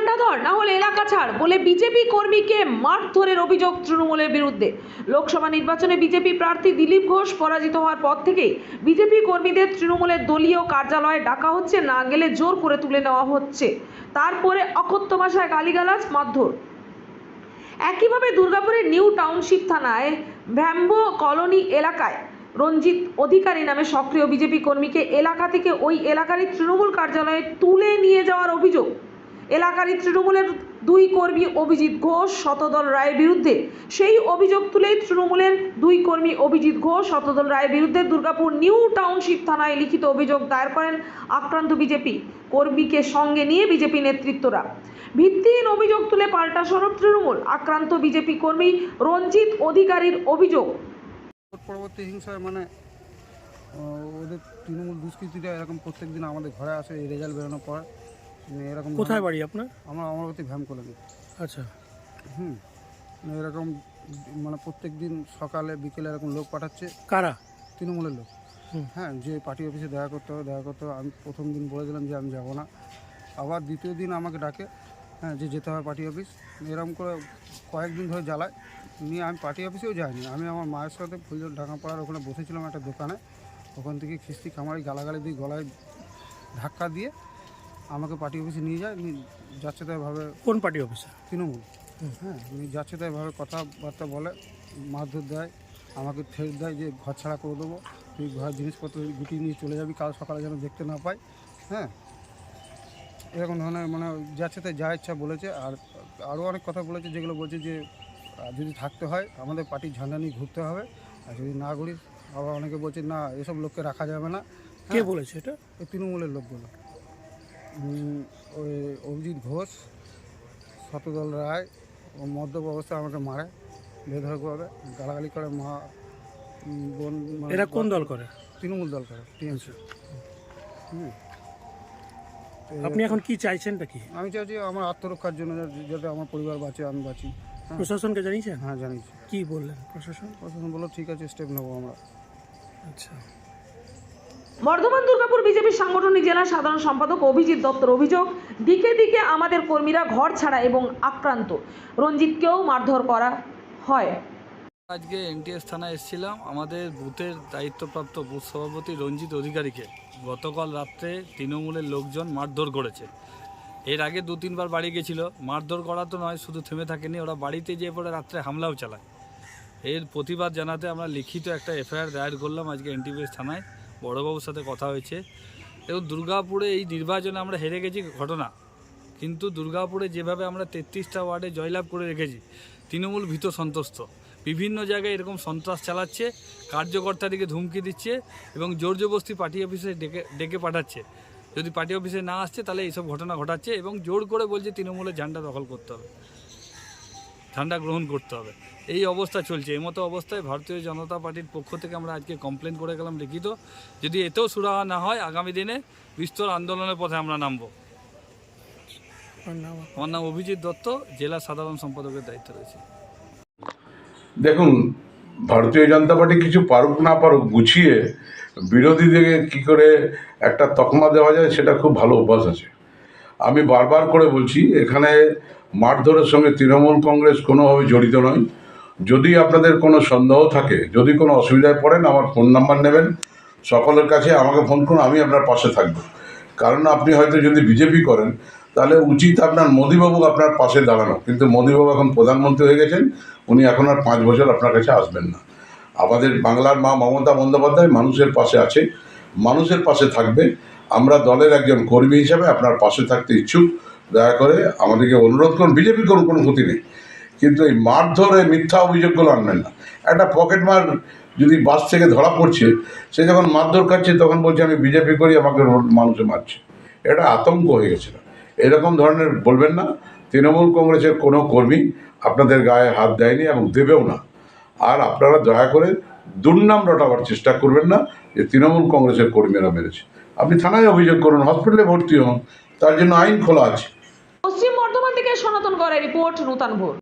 ঝান্ডা ধর, না হলে এলাকা ছাড়, বলে বিজেপি কর্মীকে মারধরের অভিযোগ তৃণমূলের বিরুদ্ধে। লোকসভা নির্বাচনে বিজেপি প্রার্থী দিলীপ ঘোষ পরাজিত হওয়ার পর থেকেই বিজেপি কর্মীদের তৃণমূলের দলীয় কার্যালয়ে ডাকা হচ্ছে, না গেলে জোর করে তুলে নেওয়া হচ্ছে। তারপরে অকথ্য ভাষায় গালিগালাজ, মারধর। একইভাবে দুর্গাপুরের নিউ টাউনশিপ থানায় ভ্যাম্বো কলোনি এলাকায় রঞ্জিত অধিকারী নামে সক্রিয় বিজেপি কর্মীকে এলাকা থেকে ওই এলাকারই তৃণমূল কার্যালয়ে তুলে নিয়ে যাওয়ার অভিযোগ। এলাকারই তৃণমূলের দুই কর্মী অভিজিৎ ঘোষ, শতদল রায়ের বিরুদ্ধে। সেই অভিযোগ তুলেই তৃণমূলের দুই কর্মী অভিজিৎ ঘোষ, শতদল রায়ের বিরুদ্ধে দুর্গাপুর নিউ টাউনশিপ থানায় লিখিত অভিযোগ দায়ের করেন আক্রান্ত বিজেপি কর্মীকে সঙ্গে নিয়ে বিজেপি নেতৃত্বরা। ভিত্তিহীন অভিযোগ তুলে পাল্টা সরব তৃণমূল, আক্রান্ত বিজেপি কর্মী রঞ্জিত অধিকারীর অভিযোগ। মানে ওদের তৃণমূল দুষ্কৃতীরা এরকম প্রত্যেক দিন আমাদের ঘরে আসে, এই রেজাল্ট বেরোনোর পর। এরকম কোথায় বাড়ি আপনার? আমরা অমরাবতী ভ্যাম দিই আচ্ছা। হুম। মানে এরকম মানে প্রত্যেক দিন সকালে বিকেলে এরকম লোক পাঠাচ্ছে। কারা? তৃণমূলের লোক। হ্যাঁ যে পার্টি অফিসে দেখা করতে হবে দেখা করতে হবে। আমি প্রথম দিন বলে দিলাম যে আমি যাব না। আবার দ্বিতীয় দিন আমাকে ডাকে হ্যাঁ যে যেতে হবে পার্টি অফিস। এরকম করে কয়েকদিন ধরে জ্বালায়। নিয়ে আমি পার্টি অফিসেও যাইনি। আমি আমার মায়ের সাথে ফুলজোর ঢাকাপাড়ার ওখানে বসেছিলাম একটা দোকানে। ওখান থেকে খিস্তি খামারি গালাগালি দিয়ে গলায় ধাক্কা দিয়ে আমাকে পার্টি অফিসে নিয়ে যায় নিয়ে যাচ্ছে তাই ভাবে কোন পার্টি অফিসে তৃণমূল। হ্যাঁ উনি যাচ্ছে তাই ভাবে কথাবার্তা বলে মারধর দেয় আমাকে ঠেস দেয় যে ঘর ছাড়া করে দেবো তুই ঘর জিনিসপত্র গুটিয়ে নিয়ে চলে যাবি কাল সকালে যেন দেখতে না পাই হ্যাঁ। এরকম ধরনের মানে যাচ্ছে তাই যা ইচ্ছা বলেছে আর আরও অনেক কথা বলেছে যেগুলো বলছে যে যদি থাকতে হয় আমাদের পার্টির ঝান্ডা নিয়ে ঘুরতে হবে আর যদি না ঘুরি আবার অনেকে বলছে না এসব লোককে রাখা যাবে না। কে হ্যাঁ, বলেছে এটা? তৃণমূলের লোকগুলো। ওই অভিজিৎ ঘোষ শতদল রায় ও মদ্যপ অবস্থায় আমাকে মারে বেধরকভাবে গালাগালি করে মা বোন মানে এরা কোন দল করে? তৃণমূল দল করে টিএমসি। হুম। আপনি এখন কি চাইছেনটা কি? আমি চাইছি আমার আত্মরক্ষার জন্য যাতে- যাতে আমার পরিবার বাঁচে আমি বাঁচি। হ্যাঁ। প্রশাসনকে জানিয়েছেন? হ্যাঁ জানিয়েছি। কি বললেন প্রশাসন? প্রশাসন বলল ঠিক আছে স্টেপ নেব আমরা। আচ্ছা। বর্ধমান দুর্গাপুর বিজেপি সাংগঠনিক জেলা সাধারণ সম্পাদক অভিজিৎ দত্তর অভিযোগ, দিকে দিকে আমাদের কর্মীরা ঘর ছাড়া এবং আক্রান্ত। রঞ্জিতকেও মারধর করা হয়। আজকে এনটিএস থানায় এসেছিলাম। আমাদের বুথের দায়িত্বপ্রাপ্ত বুথ সভাপতি রঞ্জিত অধিকারীকে গতকাল রাত্রে তৃণমূলের লোকজন মারধর করেছে। এর আগে দু তিনবার বাড়ি গেছিল। মারধর করা তো নয়, শুধু থেমে থাকেনি। ওরা বাড়িতে যেয়ে পরে রাত্রে হামলাও চালায়। এর প্রতিবাদ জানাতে আমরা লিখিত একটা এফআইআর দায়ের করলাম আজকে এনটিপিএস থানায়। বড়বাবুর সাথে কথা হয়েছে। এবং দুর্গাপুরে এই নির্বাচনে আমরা হেরে গেছি ঘটনা। কিন্তু দুর্গাপুরে যেভাবে আমরা তেত্রিশটা ওয়ার্ডে জয়লাভ করে রেখেছি, তৃণমূল ভীত সন্ত্রস্ত। বিভিন্ন জায়গায় এরকম সন্ত্রাস চালাচ্ছে, কার্যকর্তাদিকে ধুমকি দিচ্ছে এবং জোর জবস্তি পার্টি অফিসে ডেকে ডেকে পাঠাচ্ছে। যদি পার্টি অফিসে না আসছে, তাহলে এইসব ঘটনা ঘটাচ্ছে এবং জোর করে বলছে তৃণমূলের ঝান্ডা দখল করতে হবে। ঝান্ডা গ্রহণ করতে হবে। এই অবস্থা চলছে। এই মতো অবস্থায় ভারতীয় জনতা পার্টির পক্ষ থেকে আমরা আজকে কমপ্লেন করে গেলাম লিখিত। যদি এতেও সুরাহা না হয় আগামী দিনে বিস্তর আন্দোলনের পথে আমরা নামবো। আমার নাম অভিজিৎ দত্ত জেলা সাধারণ সম্পাদকের দায়িত্ব রয়েছে। দেখুন ভারতীয় জনতা পার্টি কিছু পারুক না পারুক গুছিয়ে বিরোধীদেরকে কি করে একটা তকমা দেওয়া যায় সেটা খুব ভালো অভ্যাস আছে। আমি বারবার করে বলছি, এখানে মারধরের সঙ্গে তৃণমূল কংগ্রেস কোনোভাবে জড়িত নয়। যদি আপনাদের কোনো সন্দেহ থাকে, যদি কোনো অসুবিধায় পড়েন, আমার ফোন নাম্বার নেবেন। সকলের কাছে আমাকে ফোন করুন, আমি আপনার পাশে থাকব। কারণ আপনি হয়তো যদি বিজেপি করেন, তাহলে উচিত আপনার মোদিবাবু আপনার পাশে দাঁড়ানো। কিন্তু মোদিবাবু এখন প্রধানমন্ত্রী হয়ে গেছেন, উনি এখন আর পাঁচ বছর আপনার কাছে আসবেন না। আমাদের বাংলার মা মমতা বন্দ্যোপাধ্যায় মানুষের পাশে আছে, মানুষের পাশে থাকবে। আমরা দলের একজন কর্মী হিসাবে আপনার পাশে থাকতে ইচ্ছুক। দয়া করে আমাদেরকে অনুরোধ করুন, বিজেপি করুন, কোনো ক্ষতি নেই। কিন্তু এই মারধরে মিথ্যা অভিযোগগুলো আনবেন না। একটা পকেট মার যদি বাস থেকে ধরা পড়ছে, সে যখন মারধর খাচ্ছে, তখন বলছে, আমি বিজেপি করি, আমাকে মানুষে মারছে। এটা আতঙ্ক হয়ে গেছিল এরকম ধরনের বলবেন না। তৃণমূল কংগ্রেসের কোনো কর্মী আপনাদের গায়ে হাত দেয়নি এবং দেবেও না। আর আপনারা দয়া করে দুর্নাম রটাবার চেষ্টা করবেন না যে তৃণমূল কংগ্রেসের কর্মীরা মেরেছে। আপনি থানায় অভিযোগ করুন, হসপিটালে ভর্তি হন, তার জন্য আইন খোলা আছে। পশ্চিম বর্ধমান থেকে সনাতন গড়ের রিপোর্ট নূতন ভোর